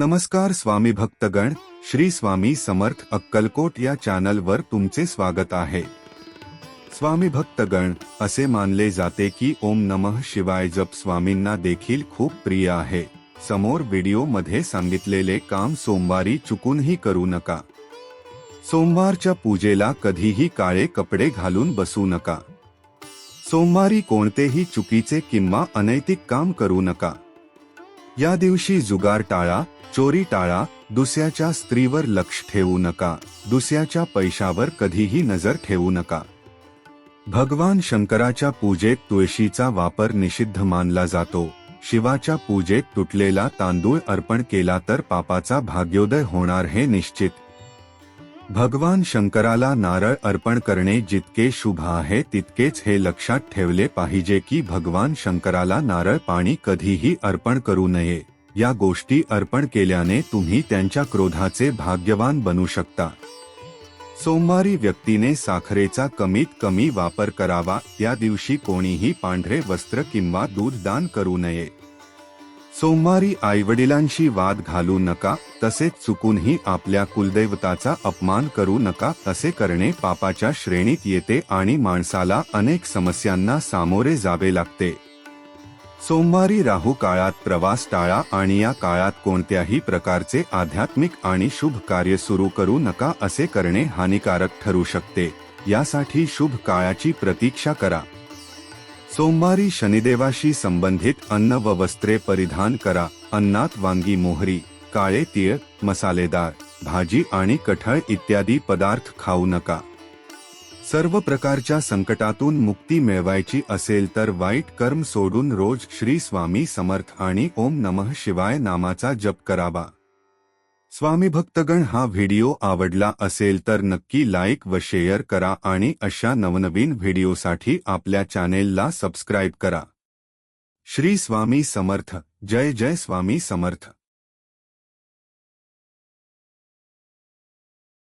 नमस्कार स्वामी भक्तगण, श्री स्वामी समर्थ अक्कलकोट या चॅनलवर तुमचे स्वागत आहे. स्वामी भक्तगण, असे मानले जाते की ओम नमः शिवाय जप स्वामींना देखील खूप प्रिय आहे. समोर व्हिडिओ मध्ये सांगितलेले काम सोमवारी चुकूनही करू नका. सोमवारच्या पूजेला कधीही काळे कपडे घालून बसू नका. सोमवारी कोणतेही चुकीचे किंवा अनैतिक काम करू नका. या दिवशी जुगार टाळा चोरी टाळा दुसऱ्याच्या स्त्रीवर लक्ष ठेवू नका दुसऱ्याच्या पैशावर कधीही नजर ठेवू नका. भगवान शंकराच्या पूजेत तुळशीचा वापर निषिद्ध मानला जातो. शिवाच्या पूजेत तुटलेला तांदूळ अर्पण केला तर पापाचा भाग्योदय होणार हे निश्चित. भगवान शंकराला नारळ अर्पण करणे जितके शुभ आहे तितकेच हे लक्षात ठेवले पाहिजे की भगवान शंकराला नारळ पाणी कधीही अर्पण करू नये. या गोष्टी अर्पण केल्याने तुम्ही त्यांच्या क्रोधाचे भाग्यवान बनू शकता. सोमवारी व्यक्तीने साखरेचा कमीत कमी वापर करावा या दिवशी कोणीही पांढरे वस्त्र किंवा दूध दान करू नये. सोमवारी आईवडिलांशी वाद घालू नका तसेच चुकूनही आपल्या कुलदैवताचा अपमान करू नका असे करणे पापाच्या श्रेणीत येते आणि माणसाला अनेक समस्यांना सामोरे जावे लागते. सोमवारी राहू काळात प्रवास टाळा आणि या काळात कोणत्याही प्रकारचे आध्यात्मिक आणि शुभ कार्य सुरू करू नका असे करणे हानिकारक ठरू शकते. यासाठी शुभ काळाची प्रतीक्षा करा. सोमवारी शनिदेवाशी संबंधित अन्न व वस्त्रे परिधान करा. अन्नात वांगी मोहरी काळे तीळ मसालेदार भाजी आणि कठळ इत्यादी पदार्थ खाऊ नका. सर्व प्रकारच्या संकटातून मुक्ती मिळवायची असेल तर वाईट कर्म सोडून रोज श्री स्वामी समर्थ आणि ओम नमः शिवाय नामाचा जप करावा. स्वामी भक्तगण हा व्हिडिओ आवडला असेल तर नक्की लाईक व शेअर करा आणि अशा नवनवीन व्हिडिओसाठी आपल्या चॅनेलला सबस्क्राईब करा. श्री स्वामी समर्थ. जय जय स्वामी समर्थ.